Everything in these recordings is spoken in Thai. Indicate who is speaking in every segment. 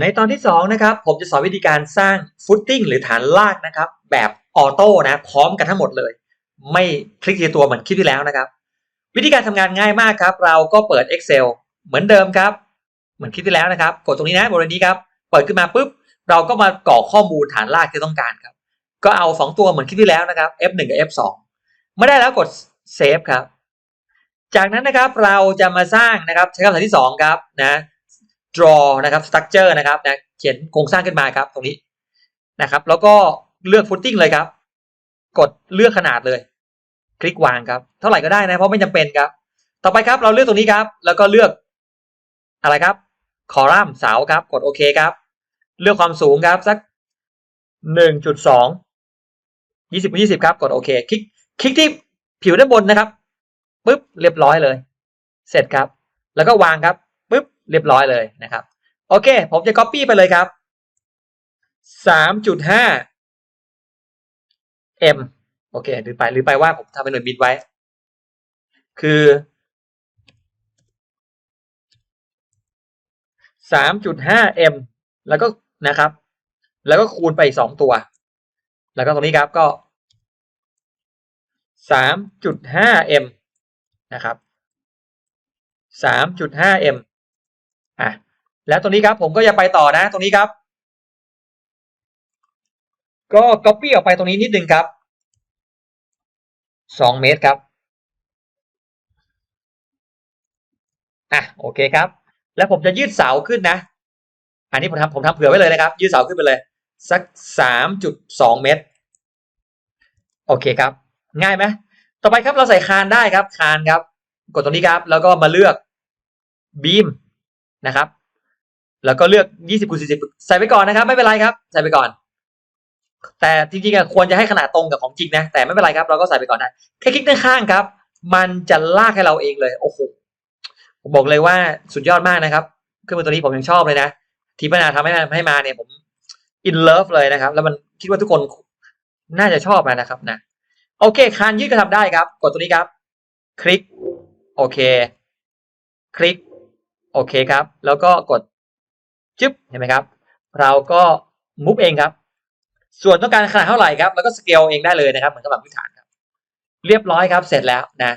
Speaker 1: ในตอนที่2นะครับผมจะสอนวิธีการสร้างฟุตติ้งหรือฐานลากนะครับ แบบออโต้นะพร้อมกันทั้งหมดเลย ไม่คลิกทีตัวเหมือนคลิปที่แล้วนะครับ วิธีการทำงานง่ายมากครับ เราก็เปิด Excel เหมือนเดิมครับ เหมือนคลิปที่แล้วนะครับ กดตรงนี้นะบริเวณนี้ครับ เปิดขึ้นมาปุ๊บ เราก็มากรอกข้อมูลฐานลากที่ต้องการครับ ก็เอา 2 ตัวเหมือนคลิปที่แล้วนะครับ F1 กับ F2 เมื่อได้แล้วกด Save ครับ จากนั้นนะครับเราจะมาสร้างนะครับใช้คำสั่งที่2ครับนะ draw นะครับ structure นะครับนะเขียนโครงสร้างขึ้นมาครับ ตรงนี้นะครับ แล้วก็เลือก footing เลยครับ กดเลือกขนาดเลย คลิกวางครับ เท่าไหร่ก็ได้นะ เพราะไม่จำเป็นครับ ต่อไปครับเราเลือกตรงนี้ครับ แล้วก็เลือกอะไรครับคอลัมน์เสาครับ กดโอเคครับ เลือกความสูงครับสักหนึ่งจุดสองยี่สิบยี่สิบครับ กดโอเค คลิก คลิกที่ผิวด้านบนนะครับปุ๊บเรียบร้อยเลย เสร็จครับ แล้วก็วางครับ เรียบร้อยเลยนะครับ โอเค ผมจะ copy ไปเลยครับสามจุดห้า m โอเคลืมไปลืมไปว่าผมทำเป็นหน่วยมิตไว้ คือสามจุดห้า m แล้วก็นะครับ แล้วก็คูณไปอีกสองตัว แล้วก็ตรงนี้ครับก็สามจุดห้า m นะครับสามจุดห้า m อะแล้วตรงนี้ครับผมก็จะไปต่อนะ ตรงนี้ครับ ก็ copy ออกไปตรงนี้นิดนึงครับสองเมตรครับอะโอเคครับ แล้วผมจะยืดเสาขึ้นนะ อันนี้ผมทำผมทำเผื่อไว้เลยนะครับ ยืดเสาขึ้นไปเลย สักสามจุดสองเมตร โอเคครับ ง่ายไหมต่อไปครับเราใส่คานได้ครับ คานครับ กดตรงนี้ครับ แล้วก็มาเลือกบีม นะครับ แล้วก็เลือกยี่สิบคูณสี่สิบใส่ไปก่อนนะครับ ไม่เป็นไรครับ ใส่ไปก่อน แต่จริงๆควรจะให้ขนาดตรงกับของจริงนะ แต่ไม่เป็นไรครับ เราก็ใส่ไปก่อนได้แค่คลิกด้านข้างครับ มันจะลากให้เราเองเลย โอ้โห ผมบอกเลยว่าสุดยอดมากนะครับเครื่องมือตัวนี้ผมยังชอบเลยนะ ทีพนาทำให้ให้มาเนี่ยผมอินเลิฟเลยนะครับ แล้วมันคิดว่าทุกคนน่าจะชอบนะครับนะ โอเค คานยืดก็ทำได้ครับ กดตัวนี้ครับ คลิก โอเค คลิก โอเคครับ แล้วก็กดจึ๊บเห็นไหมครับ เราก็มุฟเองครับ ส่วนต้องการขนาดเท่าไหร่ครับ แล้วก็สเกลเองได้เลยนะครับเหมือนกับแบบพื้นฐานครับ เรียบร้อยครับ เสร็จแล้วนะ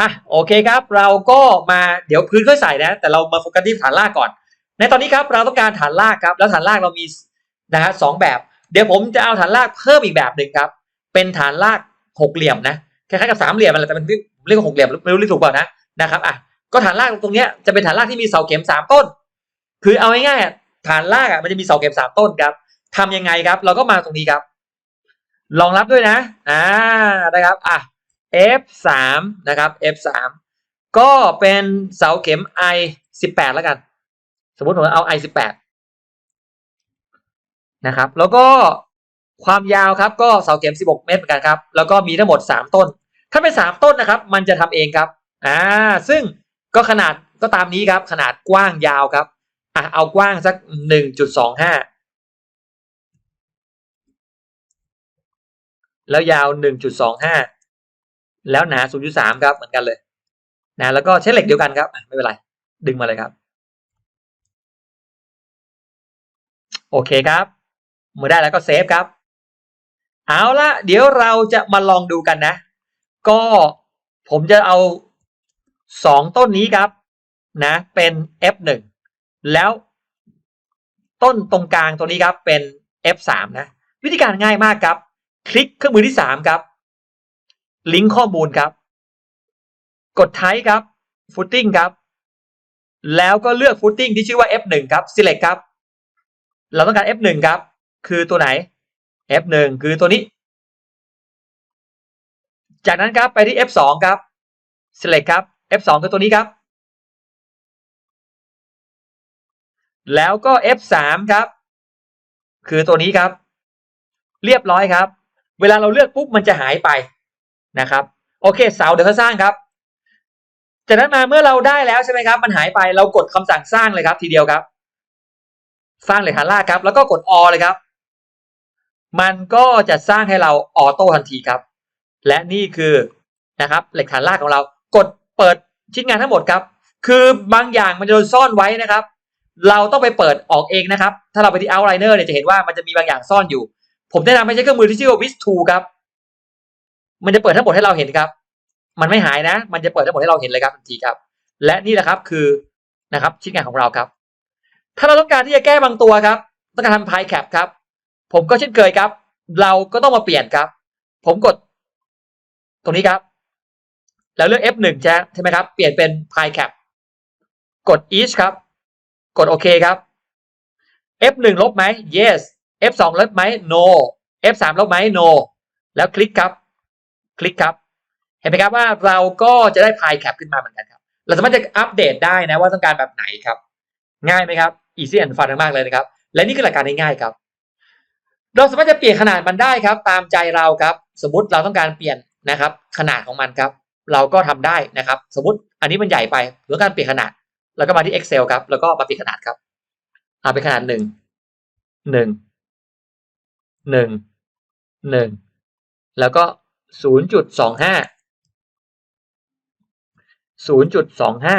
Speaker 1: อะโอเคครับ เราก็มาเดี๋ยวพื้นค่อยใส่นะ แต่เรามาโฟกัสที่ฐานรากก่อน ในตอนนี้ครับเราต้องการฐานรากครับ แล้วฐานรากเรามีนะฮะสองแบบ เดี๋ยวผมจะเอาฐานรากเพิ่มอีกแบบหนึ่งครับ เป็นฐานรากหกเหลี่ยมนะคล้ายๆกับสามเหลี่ยมอะไรแต่เป็นเรียกว่าหกเหลี่ยมไม่รู้เรียกถูกเปล่านะนะครับอะ ก็ฐานรากตรงเนี้ยจะเป็นฐานรากที่มีเสาเข็มสามต้น คือเอาง่ายๆฐานรากอะมันจะมีเสาเข็มสามต้นครับทำยังไงครับ เราก็มาตรงนี้ครับรองรับด้วยนะ อ่านะครับอะ F สามนะครับ F สามก็เป็นเสาเข็ม I สิบแปดแล้วกัน สมมติผมเอา I สิบแปดนะครับ แล้วก็ความยาวครับก็เสาเข็มสิบหกเมตรเหมือนกันครับ แล้วก็มีทั้งหมดสามต้น ถ้าเป็นสามต้นนะครับ มันจะทำเองครับ อ่า ซึ่ง ก็ขนาดก็ตามนี้ครับ ขนาดกว้างยาวครับอะเอากว้างสักหนึ่งจุดสองห้าแล้วยาวหนึ่งจุดสองห้าแล้วหนาศูนย์จุดสามครับเหมือนกันเลยนะแล้วก็ใช้เหล็กเดียวกันครับ ไม่เป็นไร ดึงมาเลยครับ โอเคครับ เมื่อได้แล้วก็เซฟครับ เอาละเดี๋ยวเราจะมาลองดูกันนะ ก็ผมจะเอา สองต้นนี้ครับนะเป็น F1 แล้วต้นตรงกลางตัวนี้ครับเป็น F3 นะ วิธีการง่ายมากครับ คลิกเครื่องมือที่สามครับ ลิงก์ข้อมูลครับ กดไทป์ครับ footing ครับ แล้วก็เลือก footing ที่ชื่อว่า F1 ครับ select ครับ เราต้องการ F1 ครับ คือตัวไหน F1 คือตัวนี้ จากนั้นครับไปที่ F2 ครับ select ครับ F2 คือตัวนี้ครับ แล้วก็ F3 ครับ คือตัวนี้ครับ เรียบร้อยครับ เวลาเราเลือกปุ๊บมันจะหายไปนะครับ โอเคเสาเดี๋ยวเขาสร้างครับ จากนั้นมาเมื่อเราได้แล้วใช่ไหมครับ มันหายไปเรากดคำสั่งสร้างเลยครับ ทีเดียวครับ สร้างเหล็กฐานรากครับ แล้วก็กดอเลยครับ มันก็จะสร้างให้เราออโต้ทันทีครับ และนี่คือนะครับ เหล็กฐานรากของเรา กด เปิดชิ้นงานทั้งหมดครับ คือบางอย่างมันจะโดนซ่อนไว้นะครับ เราต้องไปเปิดออกเองนะครับ ถ้าเราไปที่ outliner เนี่ยจะเห็นว่ามันจะมีบางอย่างซ่อนอยู่ ผมแนะนำให้ใช้เครื่องมือที่ชื่อว่า w i s t o ครับ มันจะเปิดทั้งหมดให้เราเห็นครับ มันไม่หายนะ มันจะเปิดทั้งหมดให้เราเห็นเลยครับทันทีครับ และนี่แหละครับคือนะครับชิ้นงานของเราครับ ถ้าเราต้องการที่จะแก้บางตัวครับ ต้องการทำพายแคปครับ ผมก็เช่นเคยครับ เราก็ต้องมาเปลี่ยนครับ ผมกด ตรงนี้ครับ แล้วเลือก F1 ใช่ใช่ไหมครับ เปลี่ยนเป็นพายแคปกด each ครับ กดโอเคครับ F1 ลบไหม yes F2 ลบไหม no F3 ลบไหม no แล้วคลิกครับ คลิกครับ เห็นไหมครับว่าเราก็จะได้พายแคปขึ้นมาเหมือนกันครับ เราสามารถจะอัปเดตได้นะว่าต้องการแบบไหนครับ ง่ายไหมครับ easy and fun มากเลยนะครับ และนี่คือหลักการง่ายๆครับ เราสามารถจะเปลี่ยนขนาดมันได้ครับ ตามใจเราครับ สมมติเราต้องการเปลี่ยนนะครับ ขนาดของมันครับ เราก็ทำได้นะครับ สมมติอันนี้มันใหญ่ไปเราต้องการเปลี่ยนขนาด แล้วก็มาที่ Excel ครับ แล้วก็มาเปลี่ยนขนาดครับเอาเป็นขนาดหนึ่งหนึ่งหนึ่งหนึ่งแล้วก็ศูนย์จุดสองห้าศูนย์จุดสองห้า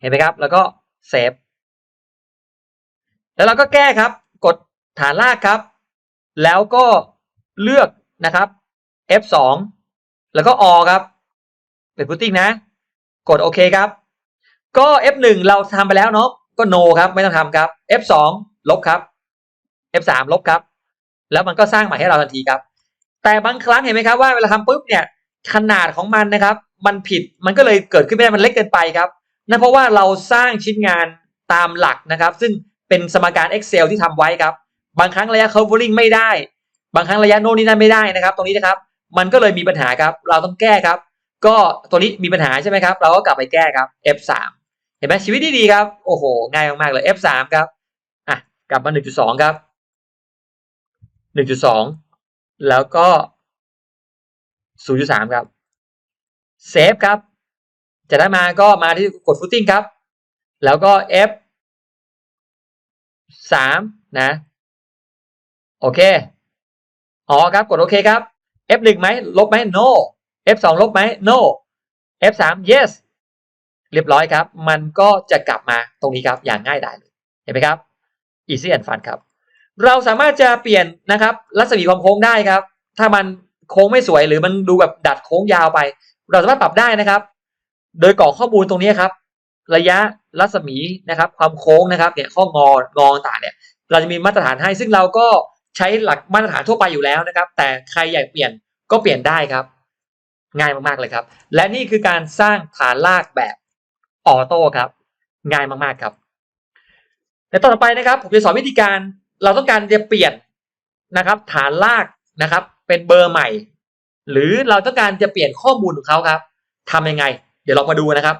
Speaker 1: เห็นไหมครับ แล้วก็เซฟแล้วเราก็แก้ครับ กดฐานลากครับ แล้วก็เลือกนะครับ F2 แล้วก็อครับ เป็นพุตติ้งนะ กดโอเคครับ ก็ F1 เราทำไปแล้วเนาะก็ no ครับไม่ต้องทำครับ F2 ลบครับ F3 ลบครับ แล้วมันก็สร้างใหม่ให้เราทันทีครับ แต่บางครั้งเห็นไหมครับว่าเวลาทำปุ๊บเนี่ยขนาดของมันนะครับ มันผิดมันก็เลยเกิดขึ้นไม่ได้มันเล็กเกินไปครับนั่นเพราะว่าเราสร้างชิ้นงานตามหลักนะครับ ซึ่งเป็นสมการ Excel ที่ทำไว้ครับ บางครั้งระยะ covering ไม่ได้ บางครั้งระยะโน่นนี่นั่นไม่ได้นะครับ ตรงนี้นะครับ มันก็เลยมีปัญหาครับ เราต้องแก้ครับ ก็ตัวนี้มีปัญหาใช่ไหมครับ เราก็กลับไปแก้ครับ F3 เห็นไหมชีวิตดีครับ โอ้โห ง่ายมากๆเลย F3 ครับอะกลับมา 1.2 ครับ 1.2 แล้วก็ 0.3 ครับเซฟครับ จะได้มาก็มาที่กด footing ครับ แล้วก็ F 3นะ โอเค อ๋อครับ กดโอเคครับ F1 ไหม ลบไหม no F2 ลบไหม no F3 yes เรียบร้อยครับ มันก็จะกลับมาตรงนี้ครับอย่างง่ายดายเลยเห็นไหมครับ easy and fun ครับ เราสามารถจะเปลี่ยนนะครับรัศมีความโค้งได้ครับ ถ้ามันโค้งไม่สวยหรือมันดูแบบดัดโค้งยาวไป เราสามารถปรับได้นะครับ โดยกรอกข้อมูลตรงนี้ครับ ระยะรัศมีนะครับ ความโค้งนะครับเนี่ยข้ององอต่างเนี่ย เราจะมีมาตรฐานให้ซึ่งเราก็ใช้หลักมาตรฐานทั่วไปอยู่แล้วนะครับ แต่ใครอยากเปลี่ยนก็เปลี่ยนได้ครับ ง่ายมากๆเลยครับ และนี่คือการสร้างฐานลากแบบออโต้ครับ ง่ายมากๆครับ ในตอนต่อไปนะครับผมจะสอนวิธีการเราต้องการจะเปลี่ยนนะครับ ฐานลากนะครับ เป็นเบอร์ใหม่ หรือเราต้องการจะเปลี่ยนข้อมูลของเขาครับทำยังไง เดี๋ยวเรามาดูนะครับ